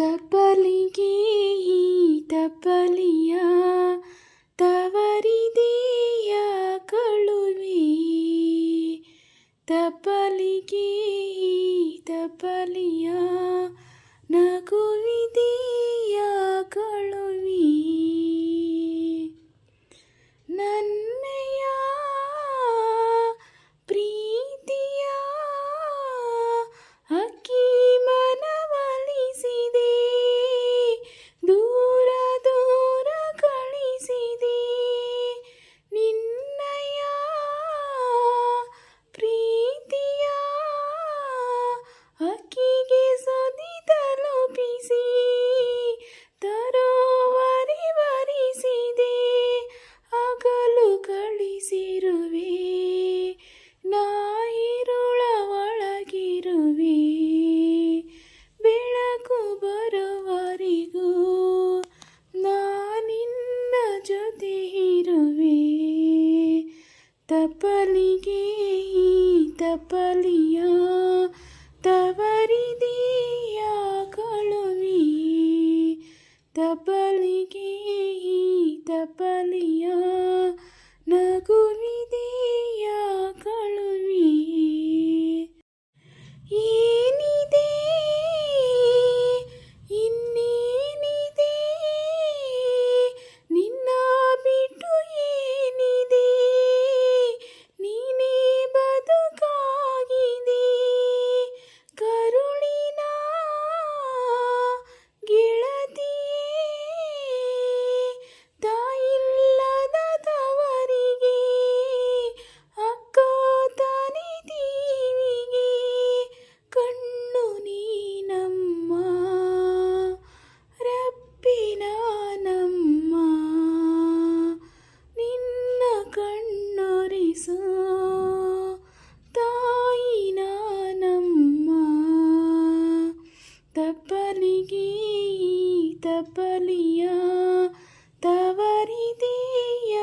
ತಪ್ಪಲಿಗೆ ಈ ತಪ್ಪಲಿಯ ತವರಿದೆಯ ಕಳುವೆ. ತಪ್ಪಲಿಗೆ ಈ ತಪ್ಪಲಿಯ ನಗುವಿದೆಯ ಕಳುವೆ. ನನ್ನ ತಪಲಿಗೆ ತಪಲಿಯ ತವರಿದೀಯ ಕಳುವಿ ತಪ ತಪ್ಪಲಿಗಿ ತಪ್ಪಲಿಯ ತವರಿದೀಯ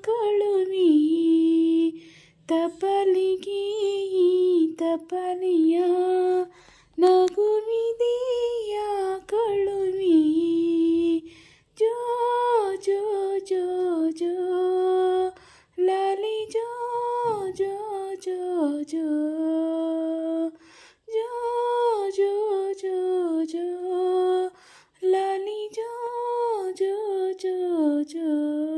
ಕಳುವಿ ತಪ್ಪಲಿಗಿ ತಪ್ಪಲಿಯ 就。